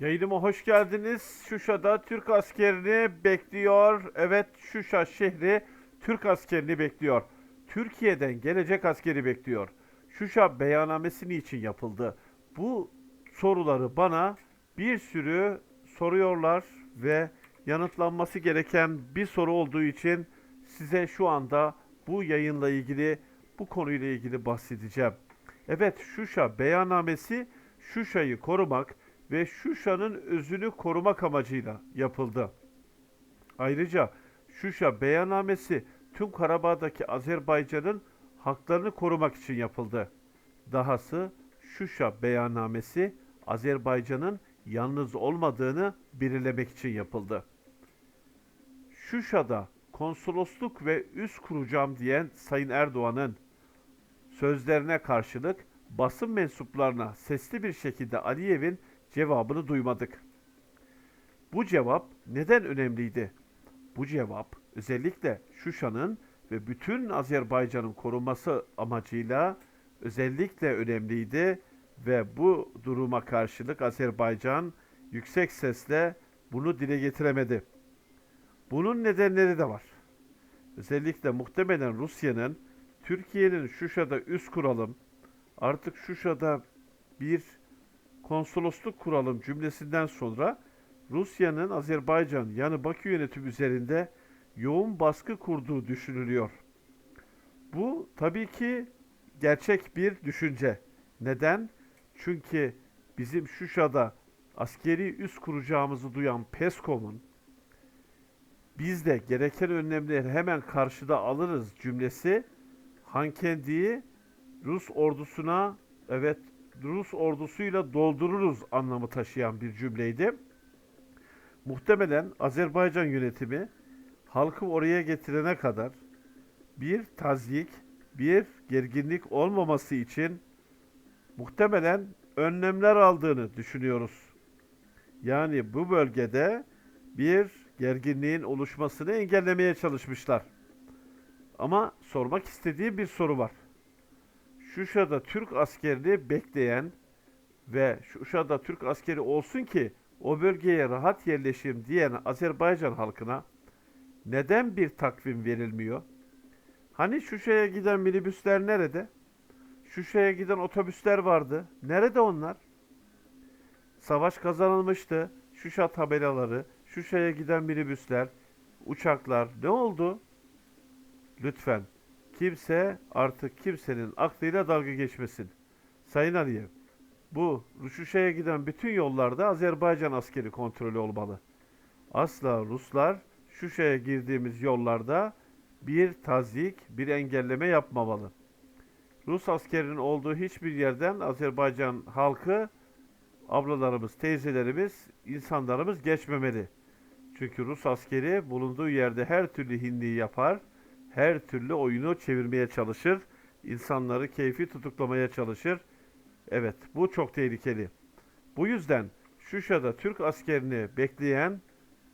Yayınıma hoş geldiniz. Şuşa'da Türk askerini bekliyor. Evet Şuşa şehri Türk askerini bekliyor. Türkiye'den gelecek askeri bekliyor. Şuşa beyannamesi niçin yapıldı? Bu soruları bana bir sürü soruyorlar ve yanıtlanması gereken bir soru olduğu için size şu anda bu yayınla ilgili bu konuyla ilgili bahsedeceğim. Evet Şuşa beyannamesi Şuşa'yı korumak ve Şuşa'nın özünü korumak amacıyla yapıldı. Ayrıca Şuşa beyannamesi tüm Karabağ'daki Azerbaycan'ın haklarını korumak için yapıldı. Dahası Şuşa beyannamesi Azerbaycan'ın yalnız olmadığını belirlemek için yapıldı. Şuşa'da konsolosluk ve üs kuracağım diyen Sayın Erdoğan'ın sözlerine karşılık basın mensuplarına sesli bir şekilde Aliyev'in cevabını duymadık. Bu cevap neden önemliydi? Bu cevap özellikle Şuşa'nın ve bütün Azerbaycan'ın korunması amacıyla özellikle önemliydi ve bu duruma karşılık Azerbaycan yüksek sesle bunu dile getiremedi. Bunun nedenleri de var. Özellikle muhtemelen Rusya'nın Türkiye'nin Şuşa'da üs kuralım, artık Şuşa'da bir konsolosluk kuralım cümlesinden sonra Rusya'nın Azerbaycan yani Bakü yönetimi üzerinde yoğun baskı kurduğu düşünülüyor. Bu tabii ki gerçek bir düşünce. Neden? Çünkü bizim Şuşa'da askeri üs kuracağımızı duyan Peskov'un biz de gereken önlemleri hemen karşıda alırız cümlesi Hankendi'yi Rus ordusuna evet Rus ordusuyla doldururuz anlamı taşıyan bir cümleydi. Muhtemelen Azerbaycan yönetimi halkı oraya getirene kadar bir tazyik, bir gerginlik olmaması için muhtemelen önlemler aldığını düşünüyoruz. Yani bu bölgede bir gerginliğin oluşmasını engellemeye çalışmışlar. Ama sormak istediğim bir soru var. Şuşa'da Türk askerini bekleyen ve Şuşa'da Türk askeri olsun ki o bölgeye rahat yerleşeyim diyen Azerbaycan halkına neden bir takvim verilmiyor? Hani Şuşa'ya giden minibüsler nerede? Şuşa'ya giden otobüsler vardı. Nerede onlar? Savaş kazanılmıştı. Şuşa tabelaları, Şuşa'ya giden minibüsler, uçaklar ne oldu? Lütfen kimse artık kimsenin aklıyla dalga geçmesin. Sayın Aliyev, bu Şuşa'ya giden bütün yollarda Azerbaycan askeri kontrolü olmalı. Asla Ruslar Şuşa'ya girdiğimiz yollarda bir tazyik, bir engelleme yapmamalı. Rus askerinin olduğu hiçbir yerden Azerbaycan halkı, ablalarımız, teyzelerimiz, insanlarımız geçmemeli. Çünkü Rus askeri bulunduğu yerde her türlü hinliği yapar, her türlü oyunu çevirmeye çalışır, insanları keyfi tutuklamaya çalışır. Evet, bu çok tehlikeli. Bu yüzden Şuşa'da Türk askerini bekleyen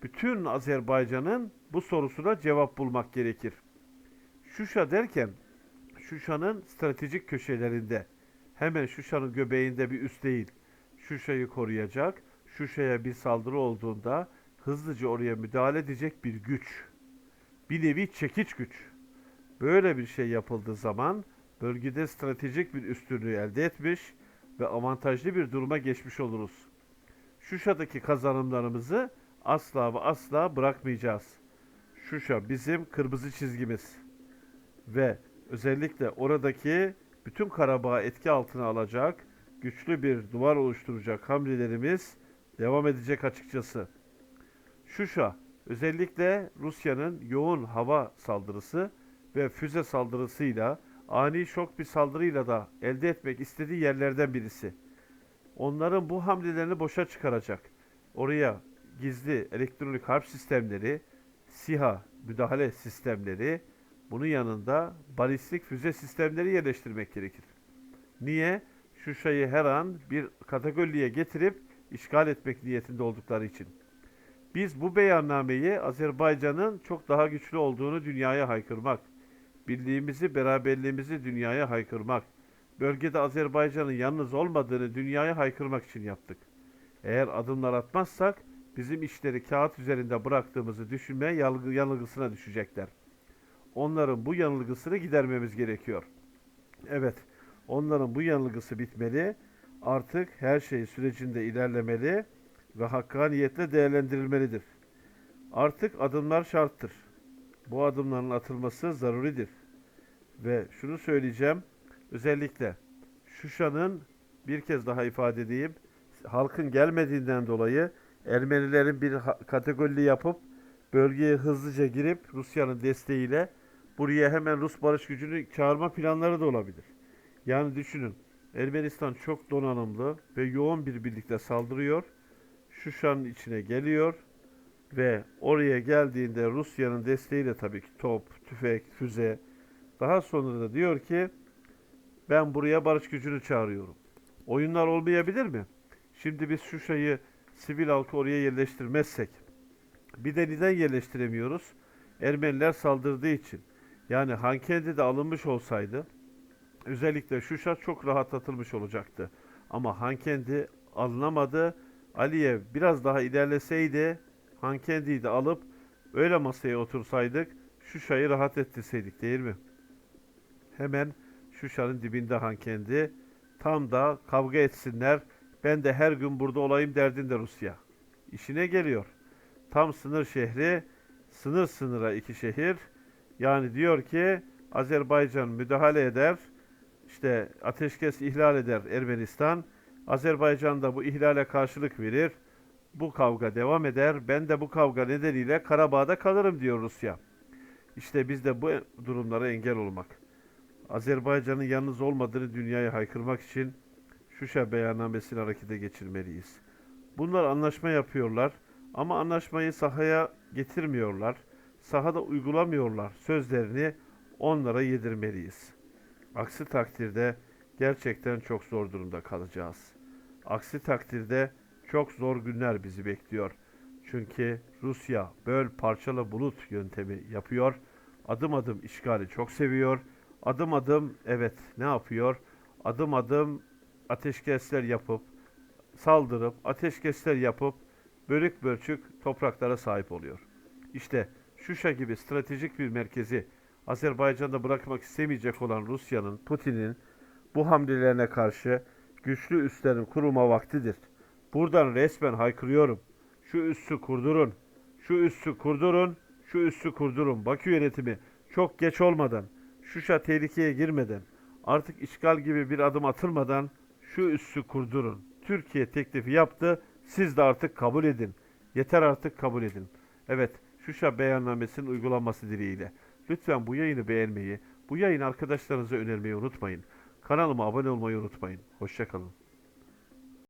bütün Azerbaycan'ın bu sorusuna cevap bulmak gerekir. Şuşa derken Şuşa'nın stratejik köşelerinde, hemen Şuşa'nın göbeğinde bir üs değil. Şuşa'yı koruyacak, Şuşa'ya bir saldırı olduğunda hızlıca oraya müdahale edecek bir güç. Bir nevi çekiç güç. Böyle bir şey yapıldığı zaman bölgede stratejik bir üstünlüğü elde etmiş ve avantajlı bir duruma geçmiş oluruz. Şuşa'daki kazanımlarımızı asla ve asla bırakmayacağız. Şuşa bizim kırmızı çizgimiz ve özellikle oradaki bütün Karabağ'ı etki altına alacak, güçlü bir duvar oluşturacak hamlelerimiz devam edecek açıkçası. Şuşa özellikle Rusya'nın yoğun hava saldırısı ve füze saldırısıyla ani şok bir saldırıyla da elde etmek istediği yerlerden birisi. Onların bu hamlelerini boşa çıkaracak. Oraya gizli elektronik harp sistemleri, SİHA müdahale sistemleri, bunun yanında balistik füze sistemleri yerleştirmek gerekir. Niye? Şuşa'yı her an bir kategoriye getirip işgal etmek niyetinde oldukları için. Biz bu beyannameyi Azerbaycan'ın çok daha güçlü olduğunu dünyaya haykırmak, birliğimizi, beraberliğimizi dünyaya haykırmak, bölgede Azerbaycan'ın yalnız olmadığını dünyaya haykırmak için yaptık. Eğer adımlar atmazsak bizim işleri kağıt üzerinde bıraktığımızı düşünmeye yanılgı- yanılgısına düşecekler. Onların bu yanılgısını gidermemiz gerekiyor. Evet, onların bu yanılgısı bitmeli. Artık her şey sürecinde ilerlemeli ve hakkaniyetle değerlendirilmelidir. Artık adımlar şarttır. Bu adımların atılması zaruridir. Ve şunu söyleyeceğim, özellikle Şuşa'nın bir kez daha ifade edeyim, halkın gelmediğinden dolayı Ermenilerin bir kategorili yapıp bölgeye hızlıca girip Rusya'nın desteğiyle buraya hemen Rus barış gücünü çağırma planları da olabilir. Yani düşünün, Ermenistan çok donanımlı ve yoğun bir birlikte saldırıyor. Şuşa'nın içine geliyor ve oraya geldiğinde Rusya'nın desteğiyle tabii ki top, tüfek, füze. Daha sonra da diyor ki ben buraya barış gücünü çağırıyorum. Oyunlar olmayabilir mi? Şimdi biz Şuşa'yı sivil halkı oraya yerleştirmezsek bir de neden yerleştiremiyoruz? Ermeniler saldırdığı için. Yani Hankendi de alınmış olsaydı özellikle Şuşa çok rahatlatılmış olacaktı. Ama Hankendi alınamadı. Aliyev biraz daha ilerleseydi Hankendi'yi de alıp öyle masaya otursaydık Şuşa'yı rahat ettirseydik değil mi? Hemen Şuşa'nın dibinde Hankendi. Tam da kavga etsinler. Ben de her gün burada olayım derdinde Rusya. İşine geliyor. Tam sınır şehri, sınır sınıra iki şehir. Yani diyor ki Azerbaycan müdahale eder, işte ateşkes ihlal eder Ermenistan. Azerbaycan da bu ihlale karşılık verir. Bu kavga devam eder. Ben de bu kavga nedeniyle Karabağ'da kalırım diyor Rusya. İşte biz de bu durumlara engel olmak. Azerbaycan'ın yalnız olmadığını dünyaya haykırmak için Şuşa beyannamesini harekete geçirmeliyiz. Bunlar anlaşma yapıyorlar ama anlaşmayı sahaya getirmiyorlar. Sahada uygulamıyorlar. Sözlerini onlara yedirmeliyiz. Aksi takdirde gerçekten çok zor durumda kalacağız. Aksi takdirde çok zor günler bizi bekliyor. Çünkü Rusya böl parçala bulut yöntemi yapıyor. Adım adım işgali çok seviyor. Adım adım evet ne yapıyor? Adım adım ateşkesler yapıp saldırıp ateşkesler yapıp bölük bölçük topraklara sahip oluyor. İşte Şuşa gibi stratejik bir merkezi Azerbaycan'da bırakmak istemeyecek olan Rusya'nın, Putin'in bu hamlelerine karşı güçlü üslerin kurulma vaktidir. Buradan resmen haykırıyorum. Şu üssü kurdurun. Şu üssü kurdurun. Şu üssü kurdurun. Bakü yönetimi çok geç olmadan, Şuşa tehlikeye girmeden, artık işgal gibi bir adım atılmadan şu üssü kurdurun. Türkiye teklifi yaptı. Siz de artık kabul edin. Yeter artık kabul edin. Evet, Şuşa beyannamesinin uygulanması dileğiyle. Lütfen bu yayını beğenmeyi, bu yayını arkadaşlarınıza önermeyi unutmayın. Kanalıma abone olmayı unutmayın. Hoşçakalın.